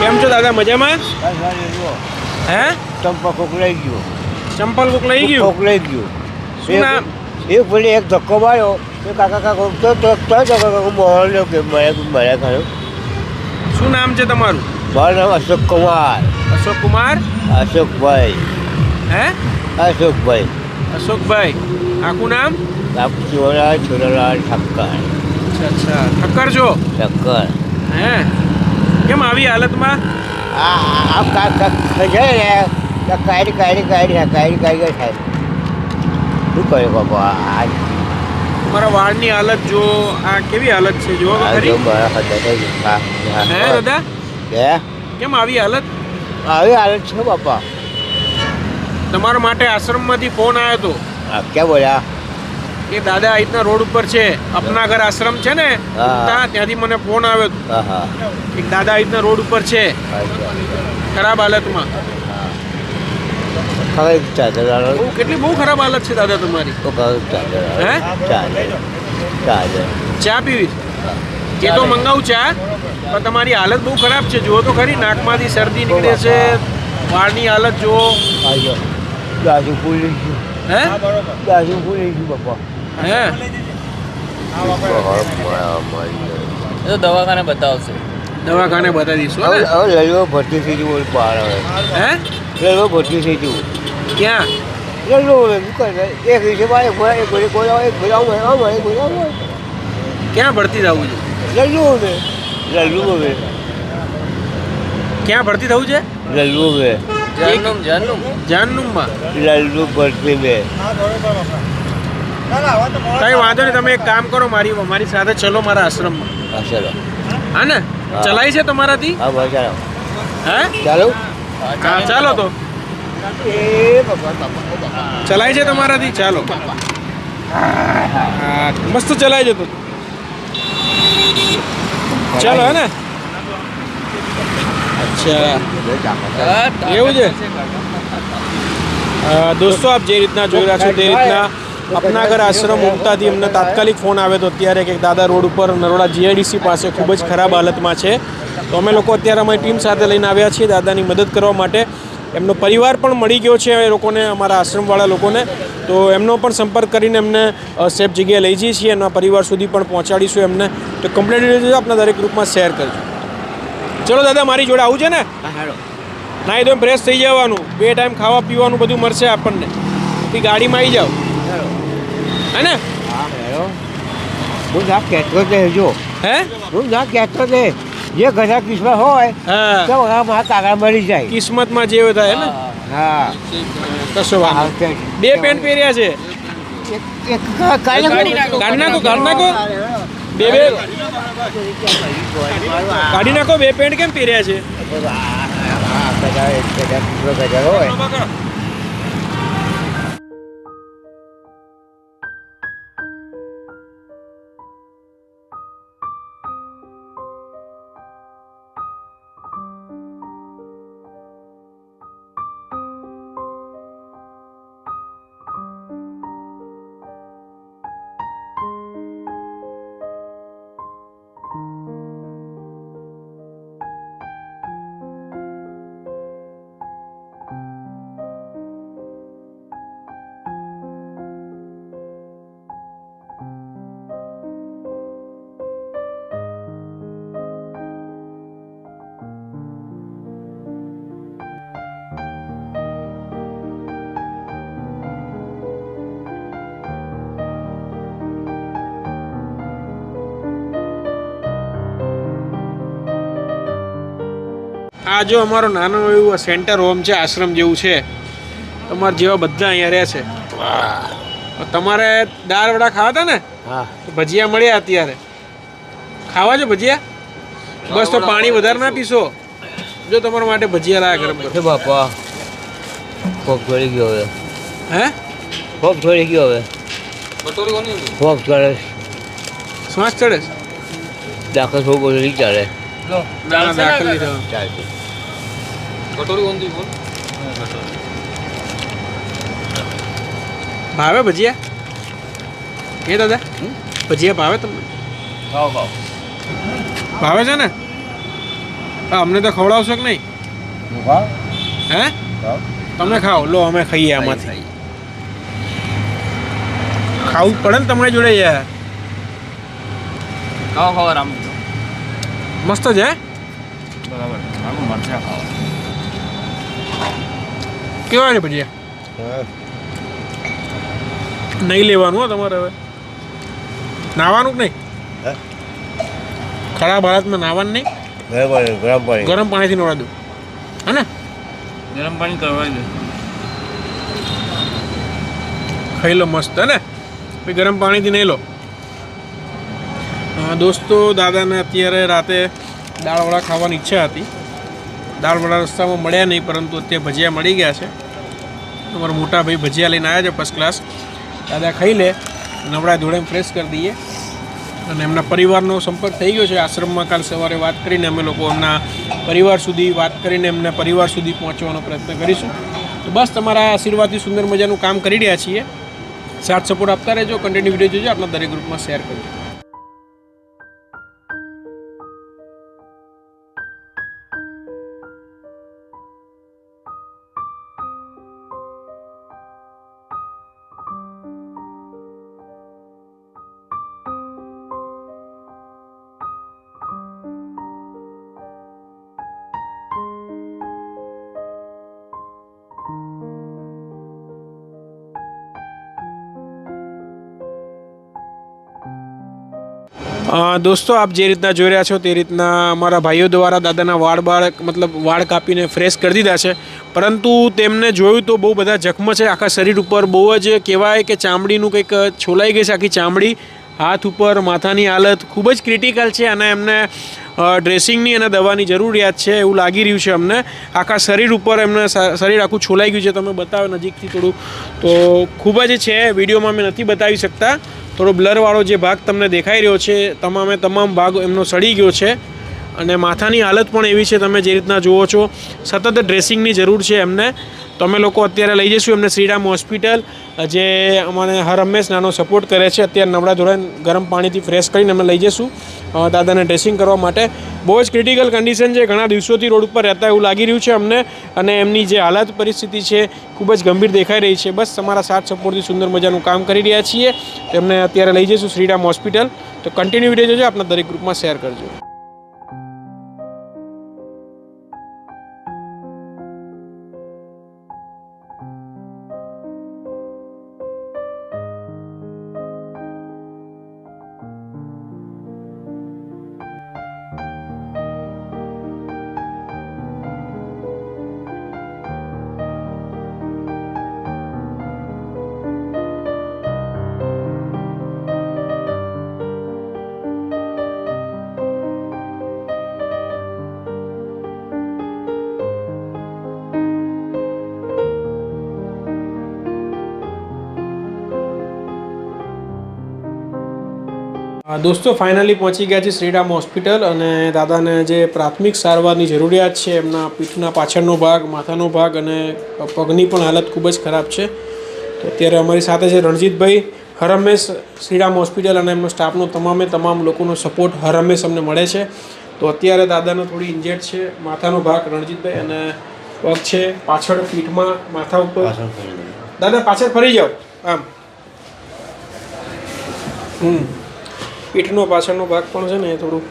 કેમ છો દાદા? મજામાં? હે? ચંપા કોક લઈ ગયો. ચંપલ કોક લઈ ગયું? કોક લઈ ગયો. શું નામ? એક- ભલે એક ધક્કો માર્યો. તો કાકા કાકા તો તો તો કાકા મોહન લ્યો કે મળ્યા મળ્યા ખરો. શું નામ છે તમારું? મારું નામ અશોક કુમાર. અશોક કુમાર? અશોકભાઈ. હે? અશોકભાઈ. અશોકભાઈ. આખું નામ? કાપચીવાળા છોરાલાલ ઠક્કર. અચ્છા. ઠક્કર છો? ઠક્કર. હે? આવી હાલતમાં? આ આ કા કા ખજાય ને? કાઢી કાઢી કાઢી કાઢી કાઢી થાય શું કર્યું બાપા? આ તમારા વાળની હાલત જો આ કેવી હાલત છે? જો. હા, દાદા? હે? કેમ આવી હાલત? આવી હાલત છે બાપા. તમારા માટે આશ્રમમાંથી ફોન આવ્યો હતો ક્યાં બોલ્યા? કે દાદા આ રોડ ઉપર છે અપના ઘર આશ્રમ છે ને. ત્યાંથી મને ફોન આવ્યો હતો. હા દાદા આ રોડ ઉપર છે. ખરાબ હાલતમાં. કેટલી બહુ ખરાબ હાલત છે દાદા તમારી. ચા પીવી? એ તો મંગાવું ચા? પણ તમારી હાલત બહુ ખરાબ છે. જુઓ તો ખરી નાકમાંથી શરદી નીકળે છે વાળની હાલત જુઓ. હે? બાપા. હે? એ તો દવાખાને બતાવશે. દવાખાને બતાવી દઈશું હવે હવે લડવો ભરતી થઈ ગયું બોલ પાર હવે હે? લડવો ભરતી થઈ જવું ક્યાં? કરે? એક દિવસે એક બોલા એક કોઈ આવે એક બોલા આવે આવે એક આવે. ક્યાં ભરતી થવું છે? લડવું હવે લડવું હવે ક્યાં ભરતી થવું છે? લડવું હવે જાનનું જાનનું. જાનનુમમાં લડવું ભરતી મેં કઈ વાંધો નહીં તમે એક કામ કરો મારી મારી સાથે ચલો મારા આશ્રમમાં. હા હા ને? ચલાય છે તમારાથી? હા ભાઈ ચાલો. હે? ચાલો. હા ચાલો તો. ચલાય છે તમારાથી? ચાલો. મસ્ત ચલાય છે તો. ચાલો હે ને? અચ્છા. એવું છે? દોસ્તો આપ જે રીતના જોઈ રહ્યા છો તે રીતના અપનાગર આશ્રમ ઉમતાથી એમને તાત્કાલિક ફોન આવ્યો તો અત્યારે કે દાદા રોડ ઉપર નરોડા જીઆઈડીસી પાસે ખૂબ જ ખરાબ હાલતમાં છે. તો અમે લોકો અત્યારે અમારી ટીમ સાથે લઈને આવ્યા છીએ દાદાની મદદ કરવા માટે. એમનો પરિવાર પણ મળી ગયો છે એ લોકોને અમારા આશ્રમવાળા લોકોને. તો એમનો પણ સંપર્ક કરીને એમને સેફ જગ્યાએ લઈ જઈએ છીએ. એમના પરિવાર સુધી પણ પહોંચાડીશું એમને. તો કમ્પ્લેટ ડિટેલ્સ આપણા દરેક ગ્રુપમાં શેર કરજો. ચલો દાદા મારી જોડે આવું છે ને? નાહી તો ફ્રેશ થઈ જવાનું. બે ટાઈમ ખાવા પીવાનું બધું મળશે આપણને. ગાડીમાં આવી જાઓ. હે ને હા ના કહેતો જ જો. હે? હું ના કહેતો જ જે ઘણા કિસ્મત હોય હા. તો આ મારા કાકા મળી જાય. કિસ્મતમાં જે થાય હે ને હા. કશો વાંધો. બે પેન્ટ પહેર્યા છે. કાઢી નાખો, કાઢી નાખો. બે બે. કાઢી નાખો બે પેન્ટ કેમ પહેર્યા છે? આ જો અમારો નાનો એવું સેન્ટર હોમ છે આશ્રમ જેવું છે. તમારા જેવા બધા અહીંયા રહે છે. તમારે દાળ વડા ખાવા હતા ને? હા. ભજીયા મળ્યા અત્યારે. ખાવા છે ભજીયા? બસ તો પાણી વધારે ના પીશો. જો તમારા માટે ભજીયા લાયા ગરમ કરો બાપા કોક છોડી ગયો હવે. હે? કોક છોડી ગયો હવે. કટોરી કોની? કોક ચડે શ્વાસ ચડે છે? દાખલ થવું બધું ચાલે. ના, દાખલ? ચાલશે. કટોરી કોની બોલ. ભાવે ભજીયા? એ દાદા? ભજીયા ભાવે તમને? ભાવે છે ને? અમને તો ખવડાવશો કે નહીં? હું? ખાવ ખાઓ. લો અમે ખાઈએ આમાંથી. ખાવું પડે ને તમારી જોડે યાર. ખાઓ ખાઓ રામ મસ્ત છે? બરાબર. મરચા ખાઓ કેવા છે ભજીયા. નહીં લેવાનું હો તમારે હવે. નાવાનું કે નહીં? ખરાબ હાલતમાં નાવાનું નહીં? ગરમ પાણી ગરમ પાણી. ગરમ પાણીથી નવડા દઉં હે ને? ગરમ પાણી કરવા દે ખાઈ લો મસ્ત હે ને? પછી ગરમ પાણીથી નહીં લો. દોસ્તો દાદાને અત્યારે રાતે દાળવડા ખાવાની ઈચ્છા હતી. દાળવડા રસ્તામાં મળ્યા નહીં, પરંતુ અત્યારે ભજીયા મળી ગયા છે. તમારા મોટા ભાઈ ભજીયા લઈને આવ્યા છે ફર્સ્ટ ક્લાસ દાદા ખાઈ લે નવડા ધોળે ફ્રેશ કરી દઈએ. અને એમના પરિવારનો સંપર્ક થઈ ગયો છે. આશ્રમમાં કાલ સવારે વાત કરીને અમે લોકો એમના પરિવાર સુધી વાત કરીને એમના પરિવાર સુધી પહોંચવાનો પ્રયત્ન કરીશું. તો બસ, તમારા આશીર્વાદથી સુંદર મજાનું કામ કરી રહ્યા છીએ. સાથ સપોર્ટ આપતા રહેજો. કન્ટિન્યુ વીડિયો જોજો. આપણા દરેક ગ્રુપમાં શેર કરજો. દોસ્તો, આપ જે રીતના જોઈ રહ્યા છો તે રીતના અમારા ભાઈઓ દ્વારા દાદાના વાળ બાળ, મતલબ વાળ કાપીને ફ્રેશ કરી દીધા છે. પરંતુ તેમને જોયું તો બહુ બધા જખમ છે. આખા શરીર ઉપર બહુ જ કહેવાય કે ચામડીનું કંઈક છોલાઈ ગઈ છે આખી ચામડી. હાથ ઉપર, માથાની હાલત ખૂબ જ ક્રિટિકલ છે અને એમને ડ્રેસિંગની અને દવાની જરૂરિયાત છે એવું લાગી રહ્યું છે અમને. આખા શરીર ઉપર એમને શરીર આખું છોલાઈ ગયું છે. તમે બતાવો નજીકથી થોડું. તો ખૂબ જ છે. વિડીયોમાં અમે નથી બતાવી શકતા. થોડો બ્લરવાળો જે ભાગ તમને દેખાઈ રહ્યો છે, તમામે તમામ ભાગ એમનો સડી ગયો છે. અને માથાની હાલત પણ એવી છે, તમે જે રીતના જુઓ છો, સતત ડ્રેસિંગની જરૂર છે એમને. તો અમે લોકો અત્યારે લઈ જઈશું એમને શ્રીરામ હોસ્પિટલ. જે અમને હર હંમેશ નાનો સપોર્ટ કરે છે. અત્યારે નબળા ધોરણ ગરમ પાણીથી ફ્રેશ કરીને અમે લઈ જઈશું. દાદાને ડ્રેસિંગ કરવા માટે. બહુ જ ક્રિટિકલ કન્ડિશન છે. ઘણા દિવસોથી રોડ ઉપર રહેતા એવું લાગી રહ્યું છે અમને. અને એમની જે હાલત પરિસ્થિતિ છે, ખૂબ જ ગંભીર દેખાઈ રહી છે. બસ તમારા સાથ સપોર્ટથી સુંદર મજાનું કામ કરી રહ્યા છીએ. તેમને અત્યારે લઈ જઈશું શ્રીરામ હોસ્પિટલ તો કન્ટિન્યુ વીડિયો જોજો. આપણા દરેક ગ્રુપમાં શેર કરજો. દોસ્તો ફાઇનલી પહોંચી ગયા છે શ્રીરામ હોસ્પિટલ અને દાદાને જે પ્રાથમિક સારવારની જરૂરિયાત છે એમના પીઠના પાછળનો ભાગ માથાનો ભાગ અને પગની પણ હાલત ખૂબ જ ખરાબ છે. તો અત્યારે અમારી સાથે છે રણજીતભાઈ હર હંમેશ શ્રીરામ હોસ્પિટલ અને એમનો સ્ટાફનો તમામે તમામ લોકોનો સપોર્ટ હરમેશ હંમેશ અમને મળે છે. તો અત્યારે દાદાને થોડી ઇન્જેર્ડ છે માથાનો ભાગ રણજીતભાઈ અને પગ છે પાછળ પીઠમાં માથા ઉપર. દાદા પાછળ ફરી જાઓ. આમ. હમ. પીઠનો પાછળનો ભાગ પણ છે ને એ થોડું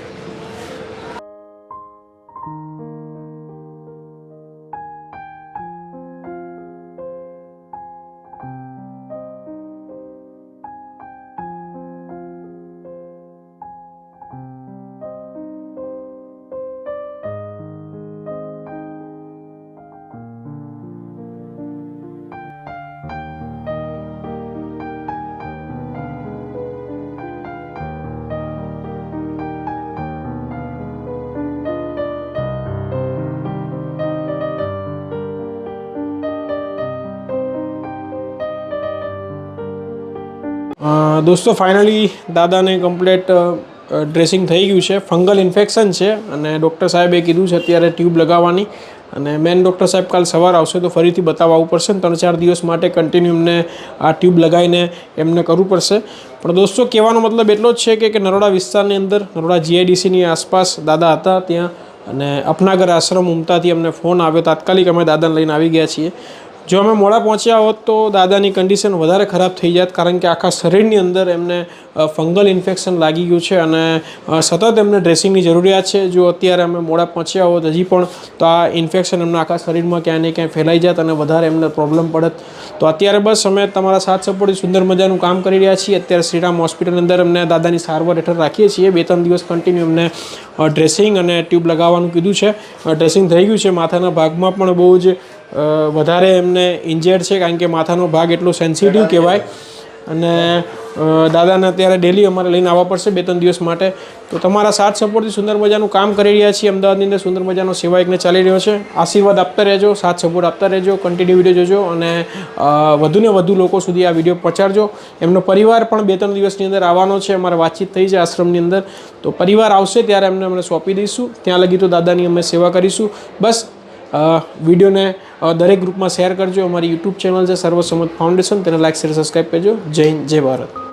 દોસ્તો ફાઇનલી દાદાને કમ્પ્લેટ ડ્રેસિંગ થઈ ગયું છે. ફંગલ ઇન્ફેક્શન છે અને ડૉક્ટર સાહેબે કીધું છે અત્યારે ટ્યુબ લગાવવાની. અને મેન ડૉક્ટર સાહેબ કાલ સવાર આવશે તો ફરીથી બતાવવા પડશે ને ત્રણ ચાર દિવસ માટે કન્ટિન્યુ એમને આ ટ્યુબ લગાવીને એમને કરવું પડશે. પણ દોસ્તો, કહેવાનો મતલબ એટલો જ છે કે કે નરોડા વિસ્તારની અંદર, નરોડા જીઆઈડીસીની આસપાસ દાદા હતા ત્યાં. અને અપનાગર આશ્રમ ઉમતાથી અમને ફોન આવ્યો. તાત્કાલિક અમે દાદાને લઈને આવી ગયા છીએ. જો અમે મોડા પહોંચ્યા હોત તો દાદાની કન્ડિશન વધારે ખરાબ થઈ જાત, કારણ કે આખા શરીરની અંદર એમને ફંગલ ઇન્ફેક્શન લાગી ગયું છે અને સતત એમને ડ્રેસિંગની જરૂરિયાત છે. જો અત્યારે અમે મોડા પહોંચ્યા હોત હજી પણ, તો આ ઇન્ફેક્શન એમના આખા શરીરમાં ક્યાંય ને ક્યાંય ફેલાઈ જાત અને વધારે એમને પ્રોબ્લેમ પડત. તો અત્યારે બસ અમે તમારા સાથ સપોર્ટથી સુંદર મજાનું કામ કરી રહ્યા છીએ. અત્યારે શ્રીરામ હોસ્પિટલની અંદર અમને દાદાની સારવાર હેઠળ રાખીએ છીએ. બે ત્રણ દિવસ કન્ટિન્યુ એમને ડ્રેસિંગ અને ટ્યુબ લગાવવાનું કીધું છે. ડ્રેસિંગ થઈ ગયું છે. માથાના ભાગમાં પણ બહુ જ વધારે એમને ઇન્જર્ડ છે કારણ કે માથાનો ભાગ એટલો સેન્સિટિવ કહેવાય. અને દાદાને અત્યારે ડેલી અમારે લઈને આવવા પડશે બે ત્રણ દિવસ માટે. તો તમારા સાથ સપોર્ટથી સુંદર મજાનું કામ કરી રહ્યા છીએ. અમદાવાદની અંદર સુંદર મજાનો સેવા એકને ચાલી રહ્યો છે. આશીર્વાદ આપતા રહેજો સાથ સપોર્ટ આપતા રહેજો કન્ટિન્યુ વીડિયો જોજો અને વધુને વધુ લોકો સુધી આ વીડિયો પહોંચાડજો. એમનો પરિવાર પણ બે ત્રણ દિવસની અંદર આવવાનો છે. અમારે વાતચીત થઈ છે આશ્રમની અંદર. તો પરિવાર આવશે ત્યારે એમને અમને સોંપી દઈશું. ત્યાં લગી તો દાદાની અમે સેવા કરીશું. બસ વિડીયોને દરેક ગ્રુપમાં શેર કરજો. અમારી યુટ્યુબ ચેનલ છે, સર્વસંમત ફાઉન્ડેશન. તેને લાઇક શેર સબસ્ક્રાઈબ કરજો. જય હિન્દ, જય ભારત.